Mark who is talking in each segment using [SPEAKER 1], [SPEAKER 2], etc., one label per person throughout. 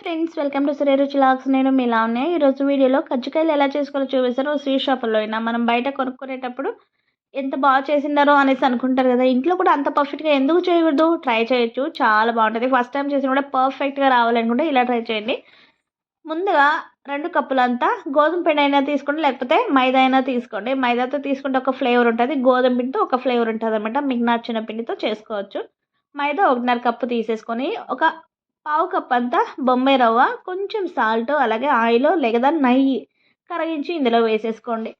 [SPEAKER 1] Friends welcome to Shri రుచి లాక్స్ నేను మీలా ఉన్నాయి ఈరోజు వీడియోలో కజ్జికాయలు ఎలా చేసుకోవాలో చూపిస్తారో స్వీట్ షాపుల్లో అయినా మనం బయట కొనుక్కునేటప్పుడు ఎంత బాగా చేసిండారో అనేసి అనుకుంటారు కదా. ఇంట్లో కూడా అంత పర్ఫెక్ట్గా ఎందుకు చేయకూడదు? ట్రై చేయొచ్చు. చాలా బాగుంటుంది. ఫస్ట్ టైం చేసిన కూడా పర్ఫెక్ట్గా రావాలనుకుంటే ఇలా ట్రై చేయండి. ముందుగా రెండు కప్పులంతా గోధుమ పిండి అయినా తీసుకోండి లేకపోతే మైదా అయినా తీసుకోండి. మైదాతో తీసుకుంటే ఒక ఫ్లేవర్ ఉంటుంది. గోధుమ పిండితో ఒక ఫ్లేవర్ ఉంటుంది అనమాట మీకు నచ్చిన పిండితో చేసుకోవచ్చు. మైదా ఒకటిన్నర కప్పు తీసేసుకొని ఒక పావు కప్ అంతా బొంబాయి రవ్వ కొంచెం సాల్ట్ అలాగే ఆయిల్ లేదా నెయ్యి కరిగించి ఇందులో వేసేసుకోండి.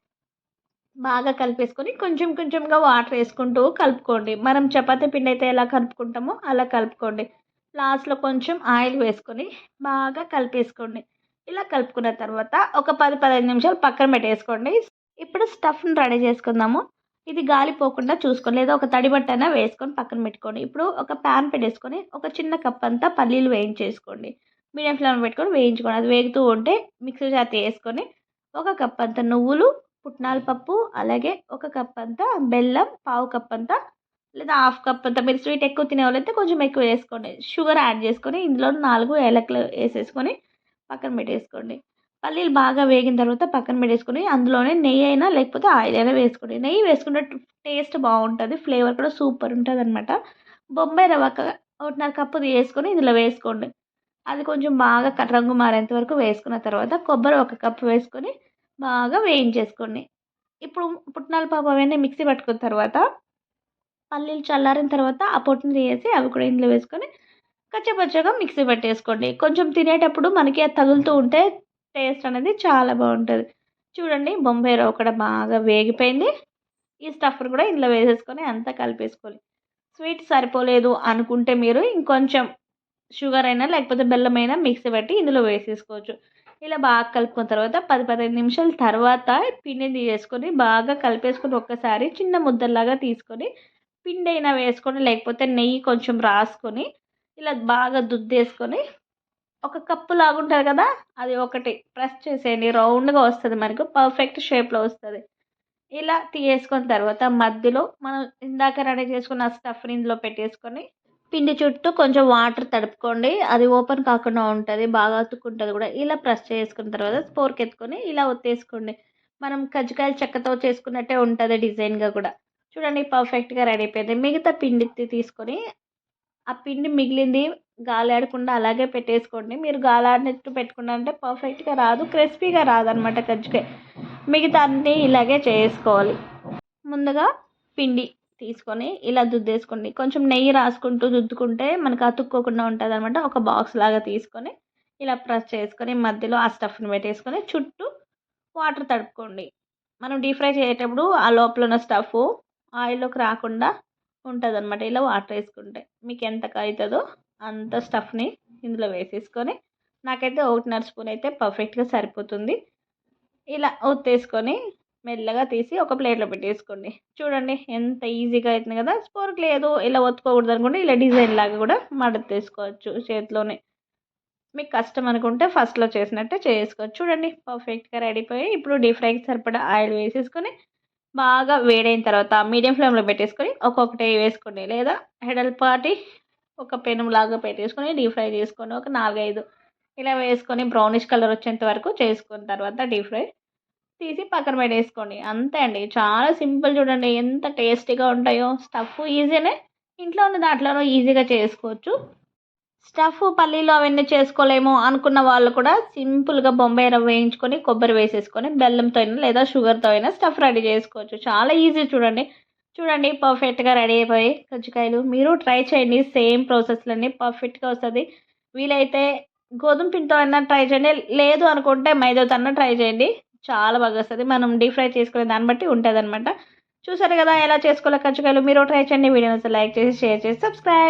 [SPEAKER 1] బాగా కలిపేసుకొని కొంచెం కొంచెంగా వాటర్ వేసుకుంటూ కలుపుకోండి. మనం చపాతీ పిండి అయితే ఎలా కలుపుకుంటామో అలా కలుపుకోండి. లాస్ట్లో కొంచెం ఆయిల్ వేసుకొని బాగా కలిపేసుకోండి. ఇలా కలుపుకున్న తర్వాత ఒక పది పదిహేను నిమిషాలు పక్కన పెట్టేసుకోండి. ఇప్పుడు స్టఫ్ని రెడీ చేసుకుందాము. ఇది గాలి పోకుండా చూసుకోండి. లేదా ఒక తడి బట్ట అయినా వేసుకొని పక్కన పెట్టుకోండి. ఇప్పుడు ఒక ప్యాన్ పెట్టేసుకొని ఒక చిన్న కప్ అంతా పల్లీలు వేయించేసుకోండి. మీడియం ఫ్లేమ్ పెట్టుకొని వేయించుకోండి. అది వేగుతూ ఉంటే మిక్సీ జాతి వేసుకొని ఒక కప్ అంతా నువ్వులు పుట్నాల పప్పు అలాగే ఒక కప్ అంతా బెల్లం పావు కప్ అంతా లేదా హాఫ్ కప్ అంతా. మీరు స్వీట్ ఎక్కువ తినేవాళ్ళైతే కొంచెం ఎక్కువ వేసుకోండి. షుగర్ యాడ్ చేసుకొని ఇందులో నాలుగు ఏలకలు వేసేసుకొని పక్కన పెట్టేసుకోండి. పల్లీలు బాగా వేగిన తర్వాత పక్కన పెట్టేసుకొని అందులోనే నెయ్యి అయినా లేకపోతే ఆయిల్ అయినా వేసుకోండి. నెయ్యి వేసుకుంటే టేస్ట్ బాగుంటుంది ఫ్లేవర్ కూడా సూపర్ ఉంటుంది అనమాట బొంబాయి రవ్వ ఒకటిన్నర కప్పు వేసుకొని ఇందులో వేసుకోండి. అది కొంచెం బాగా రంగు మారేంత వరకు వేసుకున్న తర్వాత కొబ్బరి ఒక కప్పు వేసుకొని బాగా వేయించేసుకోండి. ఇప్పుడు పుట్నాల పాప అవన్నీ మిక్సీ పట్టుకున్న తర్వాత పల్లీలు చల్లారిన తర్వాత ఆ పొట్టుని తీసేసి అవి కూడా ఇందులో వేసుకొని కచ్చపచ్చగా మిక్సీ పెట్టేసుకోండి. కొంచెం తినేటప్పుడు మనకి తగులుతూ ఉంటే టేస్ట్ అనేది చాలా బాగుంటుంది. చూడండి బొంబాయి రవ్వ కూడా బాగా వేగిపోయింది. ఈ స్టఫర్ కూడా ఇందులో వేసేసుకొని అంతా కలిపేసుకోవాలి. స్వీట్ సరిపోలేదు అనుకుంటే మీరు ఇంకొంచెం షుగర్ అయినా లేకపోతే బెల్లం అయినా మిక్సీ పెట్టి ఇందులో వేసేసుకోవచ్చు. ఇలా బాగా కలుపుకున్న తర్వాత పది పదిహేను నిమిషాల తర్వాత పిండిని తీసేసుకొని బాగా కలిపేసుకొని ఒక్కసారి చిన్న ముద్దలాగా తీసుకొని పిండి అయినా వేసుకొని లేకపోతే నెయ్యి కొంచెం రాసుకొని ఇలా బాగా దుద్దేసుకొని ఒక కప్పు లాగుంటుంది కదా అది ఒకటి. ప్రెస్ చేసేయండి రౌండ్గా వస్తుంది మనకు పర్ఫెక్ట్ షేప్లో వస్తుంది. ఇలా తీసేసుకున్న తర్వాత మధ్యలో మనం ఇందాక రెడీ చేసుకున్న స్టఫ్ని ఇందులో పెట్టేసుకొని పిండి చుట్టూ కొంచెం వాటర్ తడుపుకోండి. అది ఓపెన్ కాకుండా ఉంటుంది బాగా అతుక్కుంటుంది కూడా. ఇలా ప్రెస్ చేసుకున్న తర్వాత స్పోర్క్ ఎత్తుకొని ఇలా ఒత్తేసుకోండి. మనం కజ్జికాయలు చెక్కతో చేసుకున్నట్టే ఉంటుంది డిజైన్గా కూడా. చూడండి పర్ఫెక్ట్గా రెడీ అయిపోయింది. మిగతా పిండి తీసుకొని ఆ పిండి మిగిలింది గాలి ఆడకుండా అలాగే పెట్టేసుకోండి. మీరు గాలి ఆడినట్టు పెట్టుకున్నారంటే పర్ఫెక్ట్గా రాదు క్రిస్పీగా రాదనమాట కజ్జికాయ మిగతా అన్నీ ఇలాగే చేసుకోవాలి. ముందుగా పిండి తీసుకొని ఇలా దుద్దేసుకోండి. కొంచెం నెయ్యి రాసుకుంటూ దుద్దుకుంటే మనకు అతుక్కోకుండా ఉంటుంది అనమాట ఒక బాక్స్ లాగా తీసుకొని ఇలా ప్రెస్ చేసుకొని మధ్యలో ఆ స్టఫ్ని పెట్టేసుకొని చుట్టూ వాటర్ తడుపుకోండి. మనం డీప్ ఫ్రై చేసేటప్పుడు ఆ లోపల ఉన్న స్టఫ్ ఆయిల్లోకి రాకుండా ఉంటుంది అనమాట ఇలా వాటర్ వేసుకుంటే మీకు ఎంత అవుతుందో అంత స్టఫ్ని ఇందులో వేసేసుకొని నాకైతే ఒకటిన్నర స్పూన్ అయితే పర్ఫెక్ట్గా సరిపోతుంది. ఇలా ఒత్తేసుకొని మెల్లగా తీసి ఒక ప్లేట్లో పెట్టేసుకోండి. చూడండి ఎంత ఈజీగా అవుతుంది కదా. స్పోర్క్ లేదు ఇలా ఒత్తుకోకూడదు అనుకుంటే ఇలా డిజైన్ లాగా కూడా మడతేసుకోవచ్చు చేతిలోనే. మీకు కష్టం అనుకుంటే ఫస్ట్లో చేసినట్టే చేసుకోవచ్చు. చూడండి పర్ఫెక్ట్గా రెడీ ఇప్పుడు డీప్ ఫ్రైకి సరిపడా ఆయిల్ వేసేసుకొని బాగా వేడైన తర్వాత మీడియం ఫ్లేమ్లో పెట్టేసుకొని ఒక్కొక్కటి వేసుకోండి. లేదా హెడల్పాటి ఒక పెనులాగా పెట్టేసుకొని డీప్ ఫ్రై చేసుకొని ఒక నాలుగైదు ఇలా వేసుకొని బ్రౌనిష్ కలర్ వచ్చేంత వరకు చేసుకున్న తర్వాత డీప్ ఫ్రై తీసి పక్కన పెట్టేసుకోండి. అంతే అండి. చాలా సింపుల్ చూడండి. ఎంత టేస్టీగా ఉంటాయో. స్టఫ్ ఈజీనే ఇంట్లో ఉన్న దాంట్లోనూ ఈజీగా చేసుకోవచ్చు. స్టఫ్ పల్లీలు అవన్నీ చేసుకోలేము అనుకున్న వాళ్ళు కూడా సింపుల్గా బొంబాయి రవ్వ వేయించుకొని కొబ్బరి వేసేసుకొని బెల్లంతో అయినా లేదా షుగర్తో అయినా స్టఫ్ రెడీ చేసుకోవచ్చు. చాలా ఈజీ చూడండి. చూడండి పర్ఫెక్ట్గా రెడీ అయిపోయి కజ్జికాయలు. మీరు ట్రై చేయండి సేమ్ ప్రాసెస్లన్నీ పర్ఫెక్ట్గా వస్తుంది. వీలైతే గోధుమ పిండితో అయినా ట్రై చేయండి లేదు అనుకుంటే మైదాతో అన్నా ట్రై చేయండి. చాలా బాగా వస్తుంది. మనం డీప్ ఫ్రై చేసుకునే దాన్ని బట్టి ఉంటుంది అనమాట చూసారు కదా ఎలా చేసుకోవాలి కజ్జికాయలు. మీరు ట్రై చేయండి. వీడియోని లైక్ చేసి షేర్ చేసి సబ్స్క్రైబ్